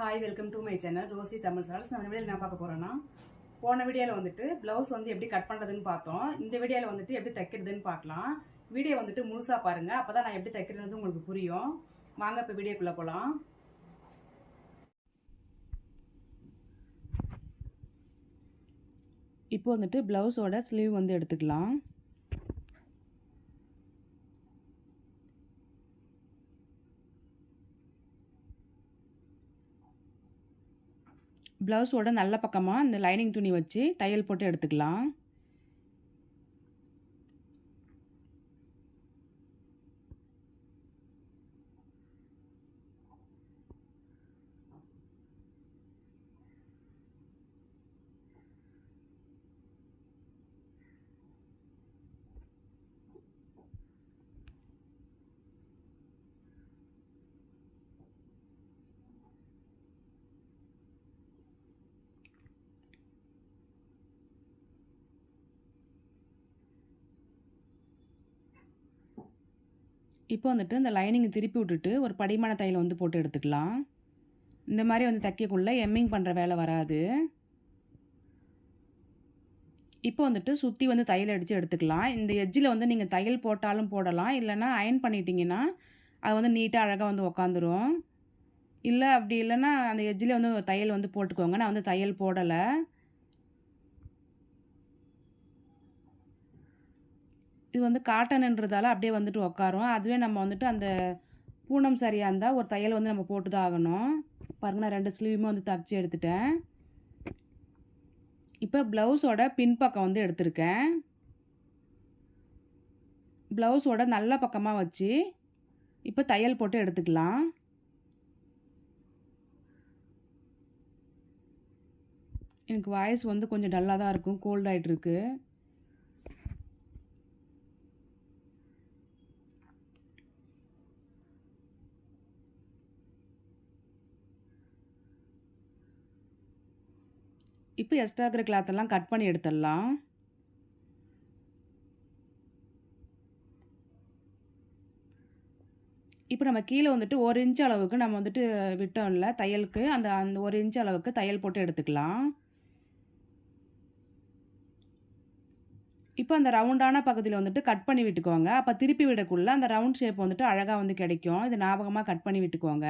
Hi welcome to my channel Rosie Tamil Salz நம்ம வீடியோவில் என்ன பார்க்க போகிறோன்னா போன வீடியோவில் வந்துட்டு ப்ளவுஸ் வந்து எப்படி கட் பண்ணுறதுன்னு பார்த்தோம். இந்த வீடியோவில் வந்துட்டு எப்படி தைக்கிறதுன்னு பார்க்கலாம். வீடியோ வந்துட்டு முழுசாக பாருங்கள் அப்போ தான் நான் எப்படி தைக்கிறது உங்களுக்கு புரியும். வாங்க இப்போ வீடியோக்குள்ளே போகலாம் இப்போ வந்துட்டு ப்ளவுஸோட ஸ்லீவ் வந்து எடுத்துக்கலாம். ப்ளவுஸோட நல்ல பக்கமாக இந்த லைனிங் துணி வச்சு தையல் போட்டு எடுத்துக்கலாம். இப்போ வந்துட்டு இந்த லைனிங்கை திருப்பி விட்டுட்டு ஒரு படிமான தையல் வந்து போட்டு எடுத்துக்கலாம். இந்த மாதிரி வந்து தைக்கக்குள்ளே எம்மிங் பண்ணுற வேலை வராது. இப்போ வந்துட்டு சுற்றி வந்து தையல் அடித்து எடுத்துக்கலாம். இந்த எஜ்ஜில் வந்து நீங்கள் தையல் போட்டாலும் போடலாம். இல்லைன்னா அயன் பண்ணிட்டீங்கன்னா அது வந்து நீட்டாக அழகாக வந்து உக்காந்துரும். இல்லை அப்படி இல்லைன்னா அந்த எஜ்ஜில் வந்து தையல் வந்து போட்டுக்கோங்க. நான் வந்து தையல் போடலை. இது வந்து காட்டன்ன்றதால அப்படியே வந்துட்டு உக்காரும் அதுவே நம்ம வந்துட்டு அந்த பூனம் சரியாக இருந்தால் ஒரு தையல் வந்து நம்ம போட்டு தான் ஆகணும். பாருங்க நான் ரெண்டு ஸ்லீவுமே வந்து தச்சு எடுத்துட்டேன். இப்போ ப்ளவுஸோட பின்பக்கம் வந்து எடுத்திருக்கேன். ப்ளவுஸோட நல்ல பக்கமாக வச்சு இப்போ தையல் போட்டு எடுத்துக்கலாம். எனக்கு வாய்ஸ் வந்து கொஞ்சம் டல்லாக தான் இருக்கும் கோல்ட் இப்போ எக்ஸ்ட்ரா இருக்கிற கிளாத்தெல்லாம் கட் பண்ணி எடுத்துடலாம். இப்போ நம்ம கீழே வந்துட்டு ஒரு இன்ச் அளவுக்கு நம்ம வந்துட்டு விட்டோம்ல தையலுக்கு. அந்த அந்த ஒரு இன்ச் அளவுக்கு தையல் போட்டு எடுத்துக்கலாம். இப்போ அந்த ரவுண்டான பகுதியில் வந்துட்டு கட் பண்ணி விட்டுக்கோங்க. அப்போ திருப்பி விடக்குள்ளே அந்த ரவுண்ட் ஷேப் வந்துட்டு அழகாக வந்து கிடைக்கும். இது ஞாபகமாக கட் பண்ணி விட்டுக்கோங்க.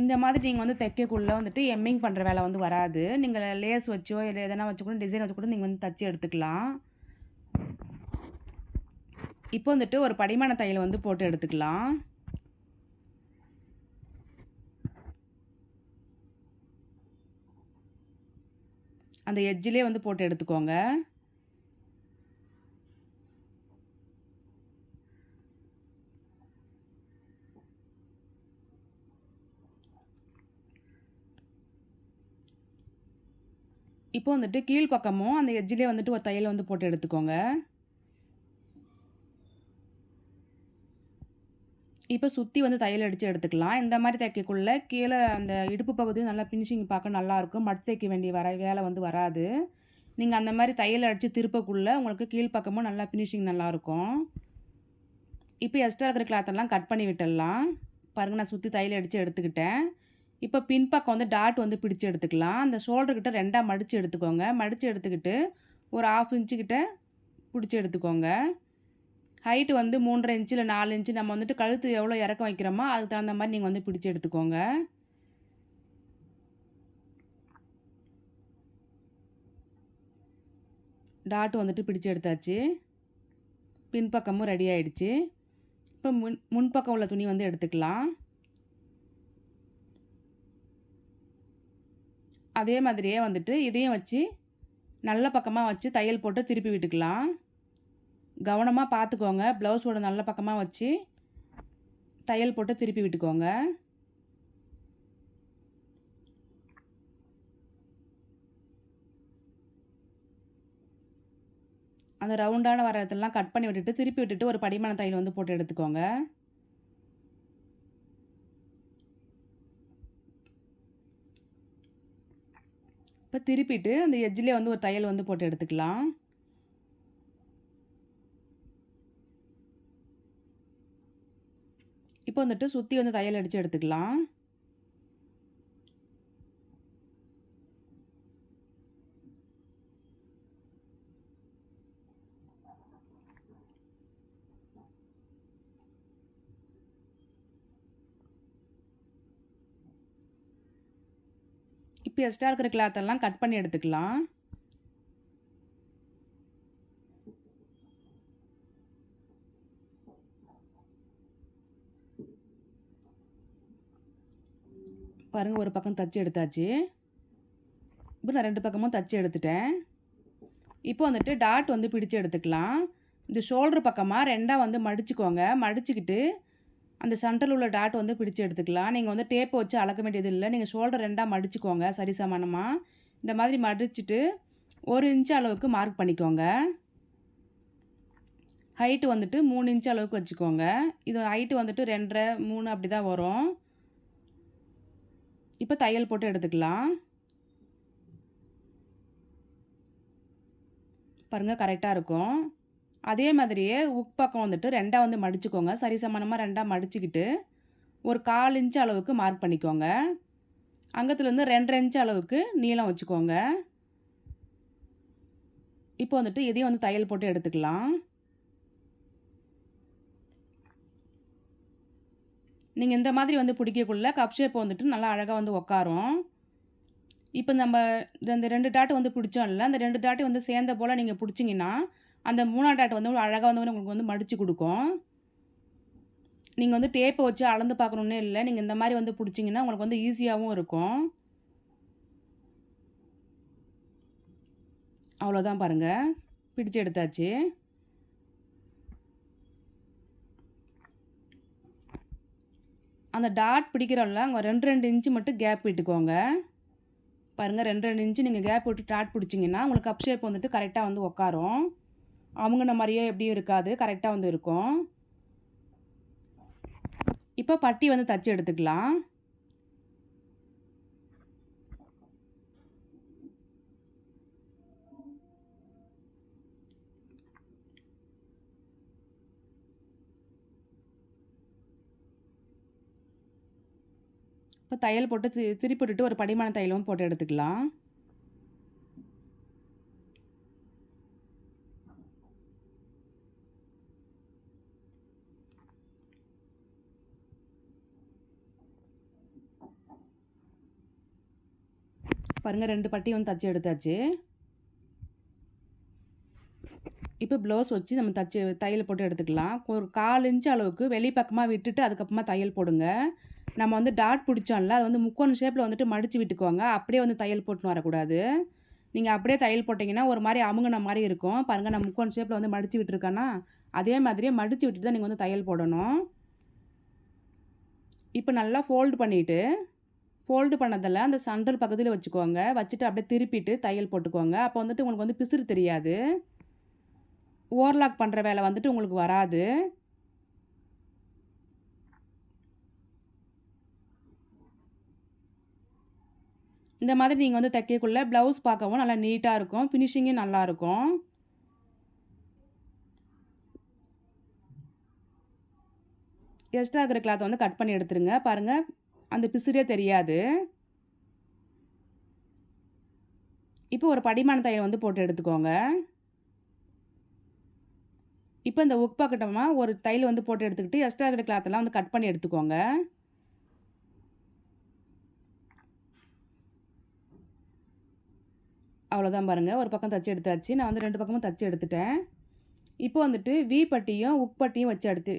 இந்த மாதிரி நீங்கள் வந்து தைக்கக்குள்ளே வந்துட்டு எம்மிங் பண்ணுற வேலை வந்து வராது. நீங்கள் லேஸ் வச்சோ இல்லை எதனா வச்சு கூட டிசைன் வச்சு கூட நீங்கள் வந்து தச்சு எடுத்துக்கலாம். இப்போ வந்துட்டு ஒரு படிமான தையல் வந்து போட்டு எடுத்துக்கலாம். அந்த எஜ்ஜிலே வந்து போட்டு எடுத்துக்கோங்க. இப்போ வந்துட்டு கீழ் பக்கமும் அந்த எஜ்ஜிலே வந்துட்டு ஒரு தையல் வந்து போட்டு எடுத்துக்கோங்க. இப்போ சுற்றி வந்து தையல் அடித்து எடுத்துக்கலாம். இந்த மாதிரி தைக்கக்குள்ளே கீழே அந்த இடுப்பு பகுதியும் நல்லா ஃபினிஷிங் பார்க்க நல்லாயிருக்கும் மட் தைக்க வேண்டிய வர வேலை வந்து வராது. நீங்கள் அந்த மாதிரி தையல் அடித்து திருப்பக்குள்ளே உங்களுக்கு கீழ் பக்கமும் நல்லா ஃபினிஷிங் நல்லாயிருக்கும் இப்போ எக்ஸ்ட்ரா இருக்கிற கிளாத்தெல்லாம் கட் பண்ணி விட்டுடலாம். பாருங்கள் நான் சுற்றி தையல் அடித்து எடுத்துக்கிட்டேன். இப்போ பின்பக்கம் வந்து டாட் வந்து பிடிச்சி எடுத்துக்கலாம். அந்த ஷோல்டர்கிட்ட ரெண்டாக மடித்து எடுத்துக்கோங்க. மடித்து எடுத்துக்கிட்டு ஒரு ஆஃப் இன்ச்சுக்கிட்ட பிடிச்சி எடுத்துக்கோங்க. ஹைட்டு வந்து மூன்றரை இன்ச்சு இல்லை நாலு இன்ச்சு நம்ம வந்துட்டு கழுத்து எவ்வளோ இறக்கம் வைக்கிறோமோ அதுக்கு தகுந்த மாதிரி நீங்கள் வந்து பிடிச்சி எடுத்துக்கோங்க. டாட் வந்துட்டு பிடிச்சி எடுத்தாச்சு. பின்பக்கமும் ரெடி ஆயிடுச்சு. இப்போ முன் முன்பக்கம் உள்ள துணி வந்து எடுத்துக்கலாம். அதே மாதிரியே வந்துட்டு இதையும் வச்சு நல்ல பக்கமாக வச்சு தையல் போட்டு திருப்பி விட்டுக்கலாம். கவனமாக பார்த்துக்கோங்க ப்ளவுஸோட நல்ல பக்கமாக வச்சு தையல் போட்டு திருப்பி விட்டுக்கோங்க. அந்த ரவுண்டான வர இடத்துலலாம் கட் பண்ணி விட்டுட்டு திருப்பி விட்டுட்டு ஒரு படிமான தையல் வந்து போட்டு எடுத்துக்கோங்க. இப்போ திருப்பிட்டு அந்த எஜ்ஜிலே வந்து ஒரு தையல் வந்து போட்டு எடுத்துக்கலாம். இப்போ வந்துட்டு சுற்றி வந்து தையல் அடித்து எடுத்துக்கலாம். இப்போ எக்ஸ்ட்ரா இருக்கிற கிளாத்தெல்லாம் கட் பண்ணி எடுத்துக்கலாம். பாருங்கள் ஒரு பக்கம் தச்சு எடுத்தாச்சு. இப்போ நான் ரெண்டு பக்கமும் தச்சு எடுத்துட்டேன். இப்போ வந்துட்டு டாட் வந்து பிடிச்சு எடுத்துக்கலாம். இந்த ஷோல்டர் பக்கமாக ரெண்டாக வந்து மடிச்சுக்கோங்க. மடிச்சுக்கிட்டு அந்த சென்டரில் உள்ள டாட் வந்து பிடிச்சி எடுத்துக்கலாம். நீங்கள் வந்து டேப்பை வச்சு அளக்க வேண்டியது இல்லை. நீங்கள் ஷோல்டர் ரெண்டாக மடிச்சுக்கோங்க. சரி சமானமாக இந்த மாதிரி மடிச்சுட்டு ஒரு இன்ச்சு அளவுக்கு மார்க் பண்ணிக்கோங்க. ஹைட்டு வந்துட்டு மூணு இன்ச்சு அளவுக்கு வச்சுக்கோங்க. இது ஹைட்டு வந்துட்டு ரெண்டரை மூணு அப்படி தான் வரும். இப்போ தையல் போட்டு எடுத்துக்கலாம். பாருங்கள் கரெக்டாக இருக்கும். அதே மாதிரியே உக் பக்கம் வந்துட்டு ரெண்டாக வந்து மடிச்சுக்கோங்க. சரிசமானமாக ரெண்டாக மடிச்சுக்கிட்டு ஒரு கால் இன்ச்சு அளவுக்கு மார்க் பண்ணிக்கோங்க. அங்கத்துலேருந்து ரெண்டரை இன்ச்சு அளவுக்கு நீளம் வச்சுக்கோங்க. இப்போ வந்துட்டு இதையும் வந்து தையல் போட்டு எடுத்துக்கலாம். நீங்கள் இந்த மாதிரி வந்து பிடிக்கக்குள்ள கப் ஷேப் வந்துட்டு நல்லா அழகாக வந்து உக்காரும். இப்போ நம்ம இந்த ரெண்டு டாட்டு வந்து பிடிச்சோம்ல அந்த ரெண்டு டாட்டு வந்து சேர்ந்த போல் நீங்கள் பிடிச்சிங்கன்னா அந்த மூணாம் டாட் வந்து அழகாக வந்து உங்களுக்கு வந்து மடித்து கொடுக்கும். நீங்கள் வந்து டேப்பை வச்சு அளந்து பார்க்கணுன்னே இல்லை. நீங்கள் இந்த மாதிரி வந்து பிடிச்சிங்கன்னா உங்களுக்கு வந்து ஈஸியாகவும் இருக்கும். அவ்வளோதான் பாருங்கள் பிடிச்சு எடுத்தாச்சு. அந்த டாட் பிடிக்கிறோம்ல அங்கே ரெண்டு ரெண்டு இன்ச்சு மட்டும் கேப் விட்டுக்கோங்க. பாருங்கள் ரெண்டு ரெண்டு இன்ச்சு நீங்கள் கேப் விட்டு டாட் பிடிச்சிங்கன்னா உங்களுக்கு கப் ஷேப் வந்துட்டு கரெக்டாக வந்து உக்காரும். அவங்கன மாதிரியே எப்படியும் இருக்காது. கரெக்டாக வந்து இருக்கும். இப்போ பட்டி வந்து தச்சு எடுத்துக்கலாம். இப்போ தையல் போட்டு தி திருப்பி ஒரு படிமான தையலும் போட்டு எடுத்துக்கலாம். பாருங்கள் ரெண்டு பட்டி வந்து தச்சு எடுத்தாச்சு. இப்போ ப்ளவுஸ் வச்சு நம்ம தச்சு தையல் போட்டு எடுத்துக்கலாம். ஒரு கால் இன்ச்சு அளவுக்கு வெளிப்பக்கமாக விட்டுட்டு அதுக்கப்புறமா தையல் போடுங்க. நம்ம வந்து டாட் பிடிச்சோம்ல அது வந்து முக்கோண ஷேப்பில் வந்துட்டு மடித்து விட்டுக்குவாங்க அப்படியே வந்து தையல் போட்டுன்னு வரக்கூடாது. நீங்கள் அப்படியே தையல் போட்டிங்கன்னா ஒரு மாதிரி அமுங்கின மாதிரி இருக்கும். பாருங்கள் நான் முக்கோண ஷேப்பில் வந்து மடித்து விட்டுருக்கேன்னா அதே மாதிரியே மடித்து விட்டுட்டு தான் நீங்கள் வந்து தையல் போடணும். இப்போ நல்லா ஃபோல்டு பண்ணிவிட்டு ஃபோல்டு பண்ணதில் அந்த சண்டல் பக்கத்தில் வச்சுக்கோங்க. வச்சுட்டு அப்படியே திருப்பிட்டு தையல் போட்டுக்கோங்க. அப்போ வந்துட்டு உங்களுக்கு வந்து பிசுறு தெரியாது. ஓவர்லாக் பண்ணுற வேலை வந்துட்டு உங்களுக்கு வராது. இந்த மாதிரி நீங்கள் வந்து தைக்கக்குள்ள ப்ளவுஸ் பார்க்கவும் நல்லா நீட்டாக இருக்கும். ஃபினிஷிங்கும் நல்லாயிருக்கும் எக்ஸ்ட்ரா இருக்கிற கிளாத்தை வந்து கட் பண்ணி எடுத்துருங்க. பாருங்கள் அந்த பிசிறே தெரியாது. இப்போ ஒரு படிமான தையல் வந்து போட்டு எடுத்துக்கோங்க. இப்போ இந்த உக் பக்கட்டமாக ஒரு தையல் வந்து போட்டு எடுத்துக்கிட்டு எக்ஸ்ட்ரா இருக்கிற கிளாத்தெல்லாம் வந்து கட் பண்ணி எடுத்துக்கோங்க. அவ்வளோதான் பாருங்கள் ஒரு பக்கம் தச்சு எடுத்தாச்சு. நான் வந்து ரெண்டு பக்கமும் தச்சு எடுத்துட்டேன். இப்போ வந்துட்டு வி பட்டியும் உக் பட்டியும் வச்சு எடுத்து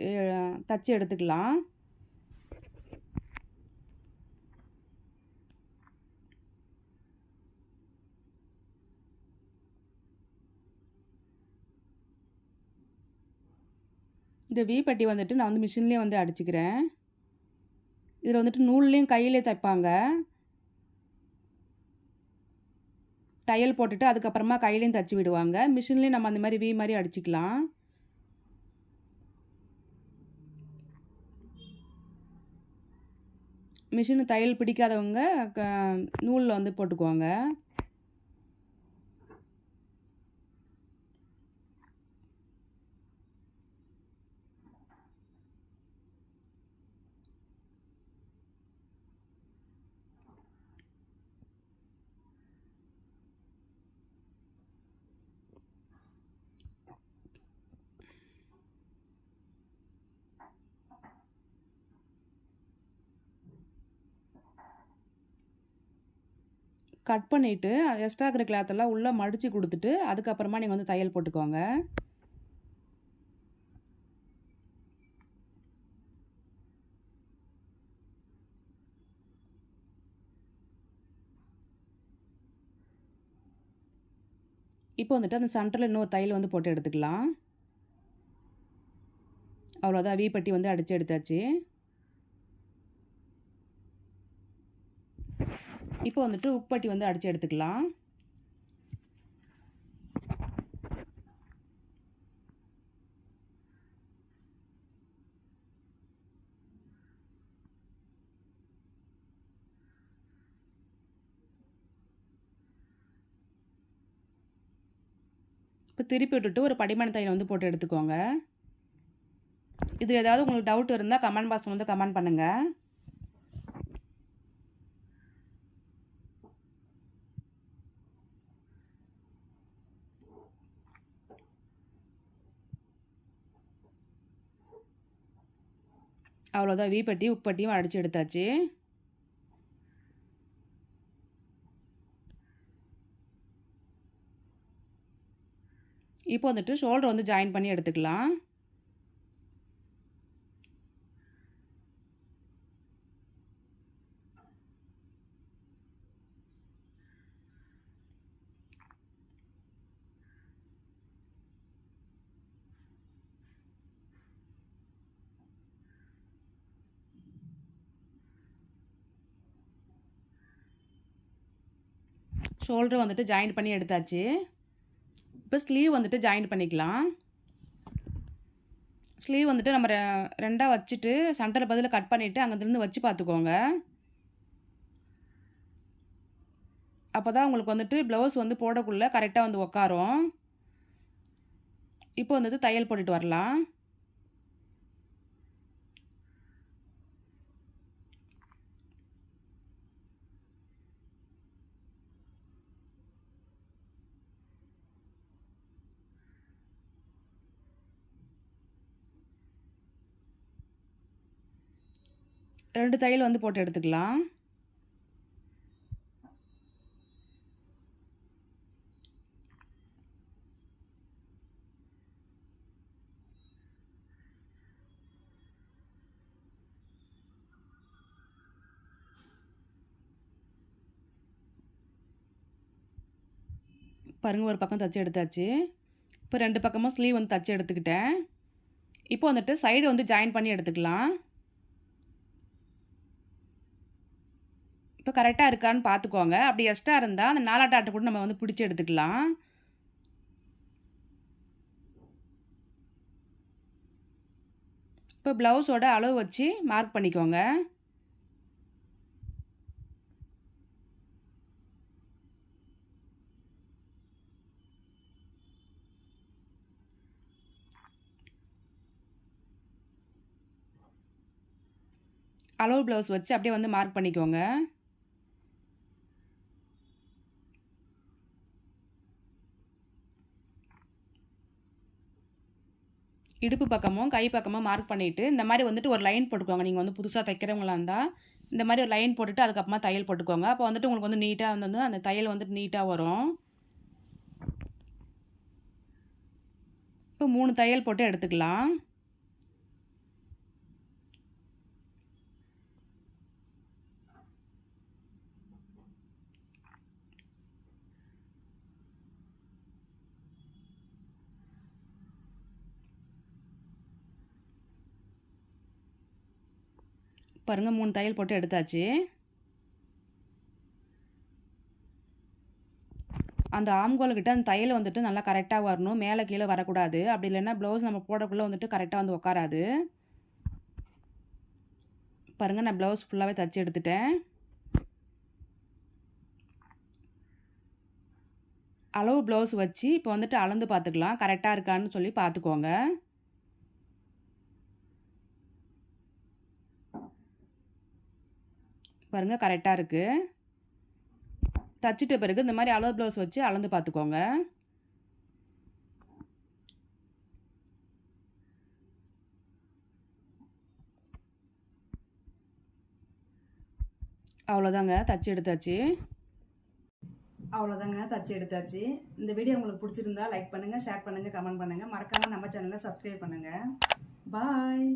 தச்சு எடுத்துக்கலாம். இந்த வி பட்டி வந்துட்டு நான் வந்து மிஷின்லேயே வந்து அடிச்சுக்கிறேன். இதில் வந்துட்டு நூல்லையும் கையிலே தைப்பாங்க. தையல் போட்டுட்டு அதுக்கப்புறமா கையிலையும் தச்சு விடுவாங்க. மிஷின்லேயும் நம்ம அந்த மாதிரி வி மாதிரி அடிச்சுக்கலாம். மிஷினு தையல் பிடிக்காதவங்க க நூலில் வந்து போட்டுக்குவாங்க. கட் பண்ணிவிட்டு எக்ஸ்ட்ரா இருக்கிற கிளாத்தெல்லாம் உள்ளே மடித்து கொடுத்துட்டு அதுக்கப்புறமா நீங்கள் வந்து தையல் போட்டுக்கோங்க. இப்போ வந்துட்டு அந்த சென்டரில் இன்னொரு தையல் வந்து போட்டு எடுத்துக்கலாம். அவ்வளோதான் வீப்பட்டி வந்து அடித்து எடுத்தாச்சு. இப்போ வந்துட்டு உப்பட்டி வந்து அடித்து எடுத்துக்கலாம். இப்போ திருப்பி விட்டுட்டு ஒரு படிமான தையல் வந்து போட்டு எடுத்துக்கோங்க. இதில் ஏதாவது உங்களுக்கு டவுட் இருந்தால் கமெண்ட் பாக்ஸ் வந்து கமெண்ட் பண்ணுங்கள் அவ்வளோதான் வீப்பட்டி உப்பட்டியும் அடித்து எடுத்தாச்சு. இப்போ வந்துட்டு ஷோல்டர் வந்து ஜாயின் பண்ணி எடுத்துக்கலாம். ஷோல்டர் வந்துட்டு ஜாயின் பண்ணி எடுத்தாச்சு. இப்போ ஸ்லீவ் வந்துட்டு ஜாயின் பண்ணிக்கலாம். ஸ்லீவ் வந்துட்டு நம்ம ரெ- ரெண்டாக வச்சுட்டு சென்டரில் பதில் கட் பண்ணிவிட்டு அங்கேருந்து வச்சு பார்த்துக்கோங்க. அப்போ தான் உங்களுக்கு வந்துட்டு ப்ளவுஸ் வந்து போடக்குள்ளே கரெக்டாக வந்து உக்காரும். இப்போ வந்துட்டு தையல் போட்டுட்டு வரலாம். ரெண்டு தையல் வந்து போட்டு எடுத்துக்கலாம். பாருங்க ஒரு பக்கம் தச்சு எடுத்தாச்சு. இப்போ ரெண்டு பக்கமும் ஸ்லீவ் வந்து தச்சு எடுத்துக்கிட்டேன். இப்போ வந்துட்டு சைடு வந்து ஜாயின் பண்ணி எடுத்துக்கலாம். இப்போ கரெக்டாக இருக்கான்னு பார்த்துக்கோங்க அப்படி எக்ஸ்ட்ரா இருந்தால் அந்த நாலாட்ட ஆட்டை கூட நம்ம வந்து பிடிச்சி எடுத்துக்கலாம். இப்போ ப்ளவுஸோட அளவு வச்சு மார்க் பண்ணிக்கோங்க. அளவு ப்ளவுஸ் வச்சு அப்படியே வந்து மார்க் பண்ணிக்கோங்க. இடுப்பு பக்கமும் கை பக்கமும் மார்க் பண்ணிவிட்டு இந்த மாதிரி வந்துட்டு ஒரு லைன் போட்டுக்கோங்க. நீங்கள் வந்து புதுசாக தைக்கிறவங்களா இருந்தால் இந்த மாதிரி ஒரு லைன் போட்டுட்டு அதுக்கப்புறமா தையல் போட்டுக்கோங்க. அப்போ வந்துட்டு உங்களுக்கு வந்து நீட்டாக வந்து அந்த தையல் வந்துட்டு நீட்டாக வரும். இப்போ மூணு தையல் போட்டு எடுத்துக்கலாம். பாருங்கள் மூணு தையல் போட்டு எடுத்தாச்சு. அந்த ஆம்கோல்கிட்ட அந்த தையல் வந்துட்டு நல்லா கரெக்டாக வரணும். மேலே கீழே வரக்கூடாது. அப்படி இல்லைன்னா ப்ளவுஸ் நம்ம போடக்குள்ளே வந்துட்டு கரெக்டாக வந்து உட்காராது பாருங்கள் நான் ப்ளவுஸ் ஃபுல்லாகவே தச்சு எடுத்துட்டேன். அளவு ப்ளவுஸ் வச்சு இப்போ வந்துட்டு அளந்து பார்த்துக்கலாம். கரெக்டாக இருக்கான்னு சொல்லி பார்த்துக்கோங்க. பாருங்கள் கரெக்டாக இருக்குது தச்சுட்ட பிறகு இந்த மாதிரி அளவு ப்ளவுஸ் வச்சு அளந்து பார்த்துக்கோங்க அவ்வளோதாங்க தச்சு எடுத்தாச்சு. அவ்வளோதாங்க தச்சு எடுத்தாச்சு. இந்த வீடியோ உங்களுக்கு பிடிச்சிருந்தா லைக் பண்ணுங்கள் ஷேர் பண்ணுங்கள் கமெண்ட் பண்ணுங்கள் மறக்காமல் நம்ம சேனலை சப்ஸ்கிரைப் பண்ணுங்கள் பாய்